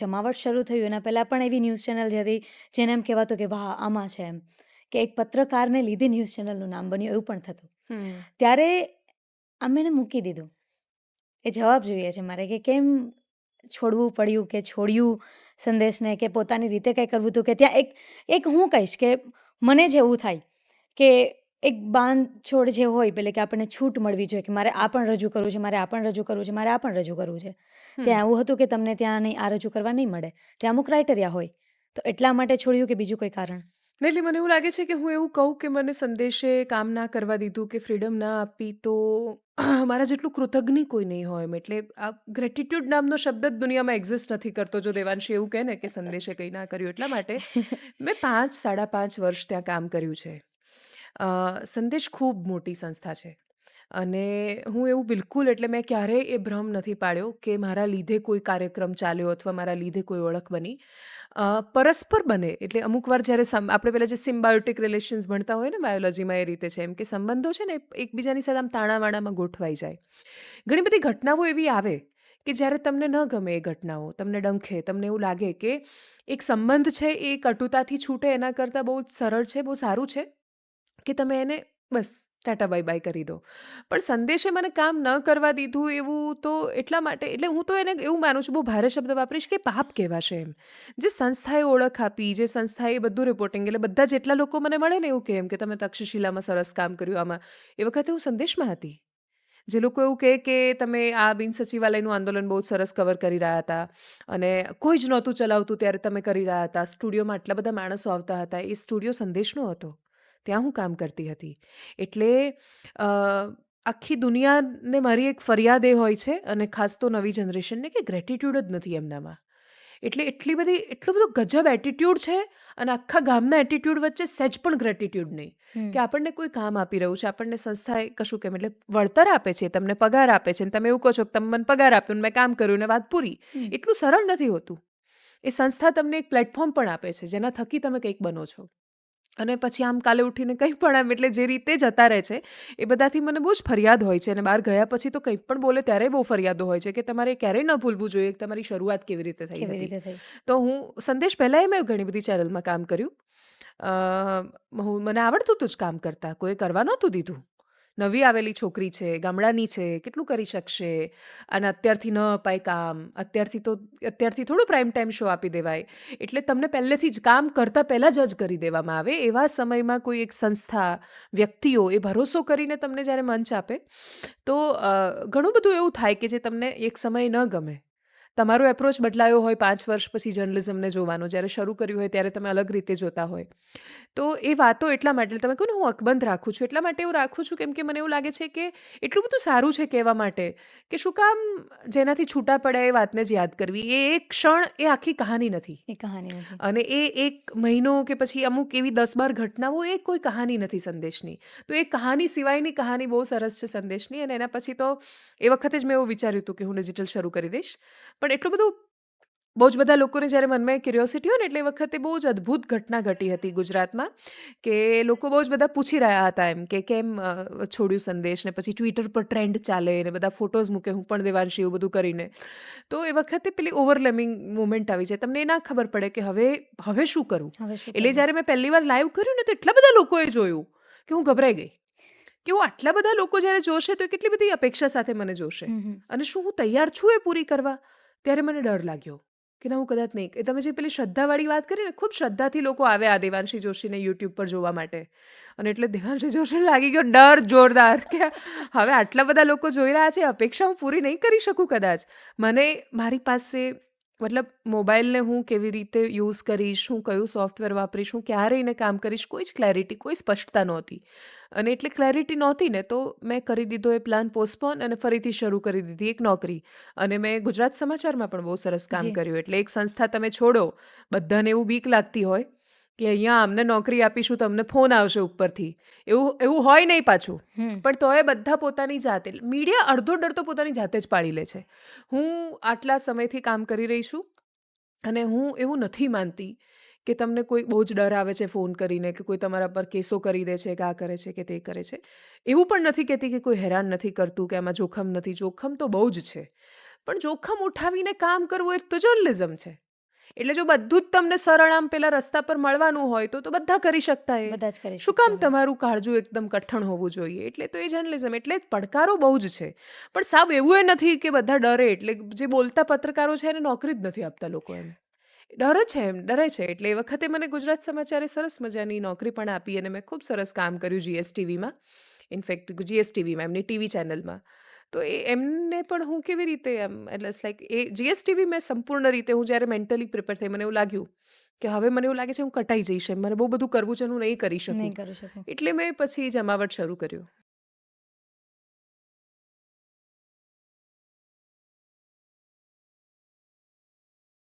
જમાવટ શરૂ થયું એના પહેલાં પણ એવી ન્યૂઝ ચેનલ જે હતી જેને એમ કહેવાતું કે વાહ આમાં છે એમ. કે એક પત્રકારને લીધે ન્યૂઝ ચેનલનું નામ બન્યું એવું પણ થતું. ત્યારે અમે એને મૂકી દીધું. એ જવાબ જોઈએ છે મારે કે કેમ છોડવું પડ્યું કે છોડ્યું સંદેશને કે પોતાની રીતે કંઈ કરવું હતું કે ત્યાં એક એક હું કહીશ કે મને જ એવું થાય કે એક બાંધ છોડ જે હોય પેલે કે આપણને છૂટ મળવી જોઈએ કે મારે આ પણ રજૂ કરવું છે મારે આ પણ રજૂ કરવું છે મારે આ પણ રજૂ કરવું છે. ત્યાં એવું હતું કે તમને ત્યાં નહીં આ રજૂ કરવા નહીં મળે. ત્યાં અમુક ક્રાઇટેરિયા હોય. તો એટલા માટે છોડ્યું કે બીજું કોઈ કારણ? એટલે મને એવું લાગે છે કે હું એવું કહું કે મને સંદેશે કામ ના કરવા દીધું કે ફ્રીડમ ના આપી તો મારા જેટલું કૃતજ્ઞ કોઈ નહીં હોય એટલે આ ગ્રેટિટ્યુડ નામનો શબ્દ જ દુનિયામાં એક્ઝિસ્ટ નથી કરતો જો દેવાંશી એવું કહે ને કે સંદેશે કંઈ ના કર્યું એટલા માટે. મેં પાંચ સાડા પાંચ વર્ષ ત્યાં કામ કર્યું છે. સંદેશ ખૂબ મોટી સંસ્થા છે. અને હું એવું બિલકુલ એટલે મેં ક્યારેય એ ભ્રમ નથી પાડ્યો કે મારા લીધે કોઈ કાર્યક્રમ ચાલ્યો અથવા મારા લીધે કોઈ ઓળખ બની. પરસ્પર બને એટલે અમુક વાર જ્યારે આપણે પેલા જે સિમ્બાયોટિક રિલેશન્સ ભણતા હોય ને બાયોલોજીમાં એ રીતે છે એમ કે સંબંધો છે ને એકબીજાની સાથે આમ તાણાવાણામાં ગોઠવાઈ જાય. ઘણી બધી ઘટનાઓ એવી આવે કે જ્યારે તમને ન ગમે એ ઘટનાઓ, તમને ડંખે, તમને એવું લાગે કે એક સંબંધ છે એ કટુતાથી છૂટે એના કરતાં બહુ જ સરળ છે, બહુ સારું છે. કે તમે એને બસ ટાટા બાય બાય કરી દો. પણ સંદેશે મને કામ ન કરવા દીધું એવું તો એટલા માટે, એટલે હું તો એને એવું માનું છું, બહુ ભારે શબ્દ વાપરીશ કે પાપ કહેવાશે એમ. જે સંસ્થાએ ઓળખ આપી, જે સંસ્થાએ બધું રિપોર્ટિંગ એટલે બધા જેટલા લોકો મને મળે ને એવું કહે એમ કે તમે તક્ષશિલામાં સરસ કામ કર્યું આમાં, એ વખતે હું સંદેશમાં હતી. જે લોકો એવું કહે કે તમે આ બિન સચિવાલયનું આંદોલન બહુ સરસ કવર કરી રહ્યા હતા અને કોઈ જ નહોતું ચલાવતું ત્યારે તમે કરી રહ્યા હતા. સ્ટુડિયોમાં આટલા બધા માણસો આવતા હતા. એ સ્ટુડિયો સંદેશનો હતો. ત્યાં હું કામ કરતી હતી. એટલે આખી દુનિયાને મારી એક ફરિયાદ એ હોય છે અને ખાસ તો નવી જનરેશનને કે ગ્રેટિટ્યૂડ જ નથી એમનામાં. એટલે એટલી બધી એટલું બધું ગજબ એટીટ્યુડ છે અને આખા ગામના એટીટ્યુડ વચ્ચે સહેજ પણ ગ્રેટિટ્યુડ નહીં. કે આપણને કોઈ કામ આપી રહ્યું છે આપણને સંસ્થાએ કશું કેમ એટલે વળતર આપે છે તમને પગાર આપે છે અને તમે એવું કહો છો કે તમે મને પગાર આપ્યો મેં કામ કર્યું ને વાત પૂરી. એટલું સરળ નથી હોતું. એ સંસ્થા તમને એક પ્લેટફોર્મ પણ આપે છે જેના થકી તમે કંઈક બનો છો. અને પછી આમ કાલે ઉઠીને કંઈ પણ આમ એટલે જે રીતે જતા રહે છે એ બધાથી મને બહુ જ ફરિયાદ હોય છે. અને બહાર ગયા પછી તો કંઈ પણ બોલે ત્યારે બહુ ફરિયાદો હોય છે કે તમારે ક્યારેય ન ભૂલવું જોઈએ કે તમારી શરૂઆત કેવી રીતે થઈ હતી. તો હું સંદેશ પહેલાંય મેં ઘણી બધી ચેનલમાં કામ કર્યું. હું મને આવડતું હતું જ કામ કરતા. કોઈ કરવા નહોતું દીધું. નવી આવેલી છોકરી છે, ગામડાની છે, કેટલું કરી શકશે? અને અત્યારથી ન અપાય કામ, અત્યારથી તો, અત્યારથી થોડું પ્રાઇમ ટાઈમ શો આપી દેવાય. એટલે તમને પહેલેથી જ કામ કરતાં પહેલાં જજ કરી દેવામાં આવે. એવા સમયમાં કોઈ એક સંસ્થા, વ્યક્તિઓ એ ભરોસો કરીને તમને જ્યારે મંચ આપે, તો ઘણું બધું એવું થાય કે જે તમને એક સમય ન ગમે. તમારો એપ્રોચ બદલાયો હોય પાંચ વર્ષ પછી જર્નલિઝમને જોવાનો જ્યારે શરૂ કર્યું હોય ત્યારે તમે અલગ રીતે જોતા હોય. તો એ વાતો એટલા માટે તમે કહો ને હું અકબંધ રાખું છું એટલા માટે એવું રાખું છું કેમ કે મને એવું લાગે છે કે એટલું બધું સારું છે કહેવા માટે કે શું કામ જેનાથી છૂટા પડ્યા એ વાતને જ યાદ કરવી. એ એક ક્ષણ એ આખી કહાની નથી. એ કહાની અને એ એક મહિનો કે પછી અમુક એવી દસ બાર ઘટનાઓ એ કોઈ કહાની નથી સંદેશની. તો એ કહાની સિવાયની કહાની બહુ સરસ છે સંદેશની અને એના પછી તો એ વખતે જ મેં એવું વિચાર્યું હતું કે હું ડિજિટલ શરૂ કરી દઈશ. પણ એટલું બધું બહુ જ બધા લોકોને જ્યારે મનમાં ક્યુરિયોસિટી હોય ને એટલે એ વખતે બહુ જ અદ્ભુત ઘટના ઘટી હતી ગુજરાતમાં કે લોકો બહુ જ બધા પૂછી રહ્યા હતા એમ કે કેમ છોડ્યું સંદેશ ને પછી ટ્વિટર પર ટ્રેન્ડ ચાલે ને બધા ફોટોઝ મૂકે હું પણ દેવાંશી એવું બધું કરીને. તો એ વખતે પેલી ઓવરલેમિંગ મુમેન્ટ આવી જાય. તમને એ ના ખબર પડે કે હવે હવે શું કરું? એટલે જ્યારે મેં પહેલી વાર લાઈવ કર્યું ને તો એટલા બધા લોકોએ જોયું કે હું ગભરાઈ ગઈ. કે હું આટલા બધા લોકો જ્યારે જોશે તો કેટલી બધી અપેક્ષા સાથે મને જોશે. અને શું હું તૈયાર છું એ પૂરી કરવા? ત્યારે મને ડર લાગ્યો કે ના હું કદાચ નહીં એ તમે જે પેલી શ્રદ્ધાવાળી વાત કરી ને, ખૂબ શ્રદ્ધાથી લોકો આવે આ દેવાંશી જોશીને યુટ્યુબ પર જોવા માટે. અને એટલે દેવાંશી જોશીને લાગી ગયો ડર જોરદાર કે હવે આટલા બધા લોકો જોઈ રહ્યા છે, અપેક્ષા હું પૂરી નહીં કરી શકું કદાચ. મને મારી પાસે મતલબ મોબાઈલને હું કેવી રીતે યુઝ કરીશ હું કયું સોફ્ટવેર વાપરીશ હું ક્યારે એને કામ કરીશ કોઈ જ ક્લેરિટી કોઈ સ્પષ્ટતા નહોતી. અને એટલે ક્લેરિટી નહોતી ને તો મેં કરી દીધો એ પ્લાન પોસ્ટપોન અને ફરીથી શરૂ કરી દીધી એક નોકરી. અને મેં ગુજરાત સમાચારમાં પણ બહુ સરસ કામ કર્યું. એટલે એક સંસ્થા તમે છોડો બધાને એવું બીક લાગતી હોય કે અહીંયા અમને નોકરી આપીશું તમને ફોન આવશે ઉપરથી. એવું એવું હોય નહીં પાછું. પણ તોય બધા પોતાની જાતે મીડિયા અડધો ડર તો પોતાની જાતે જ પાડી લે છે. હું આટલા સમયથી કામ કરી રહી છું અને હું એવું નથી માનતી કે તમને કોઈ બહુ જ ડર આવે છે ફોન કરીને કે કોઈ તમારા પર કેસો કરી દે છે કે આ કરે છે કે તે કરે છે. એવું પણ નથી કહેતી કે કોઈ હેરાન નથી કરતું કે આમાં જોખમ નથી. જોખમ તો બહુ જ છે. પણ જોખમ ઉઠાવીને કામ કરવું એ તો જર્નલિઝમ છે. એટલે જો બધું જ તમને સરળ આમ પેલા રસ્તા પર મળવાનું હોય તો તો બધા કરી શકતા એ. બધા જ કરી શું કામ તમારું કાળજું એકદમ કઠણ હોવું જોઈએ? એટલે તો એ જર્નલિઝમ એટલે પડકારો બહુ જ છે. પણ સાબ એવું એ નથી કે બધા ડરે એટલે જે બોલતા પત્રકારો છે એને નોકરી જ નથી આપતા લોકો એમ. ડર છે એમ ડરે છે. એટલે એ વખતે મને ગુજરાત સમાચારે સરસ મજાની નોકરી પણ આપી અને મેં ખૂબ સરસ કામ કર્યું જીએસટીવીમાં ઇનફેક્ટ જીએસટીવીમાં એમની ટીવી ચેનલમાં તો એ એમને પણ હું કેવી રીતે એમ એટલે લાઈક એ જીએસટીવી મેં સંપૂર્ણ રીતે હું જ્યારે મેન્ટલી પ્રિપેર થઈ મને એવું લાગ્યું કે હવે મને એવું લાગે છે હું કટાઈ જઈશ એમ. મને બહુ બધું કરવું છે હું નહીં કરી શકું. નહીં કરી શકું. એટલે મેં પછી જમાવટ શરૂ કર્યું.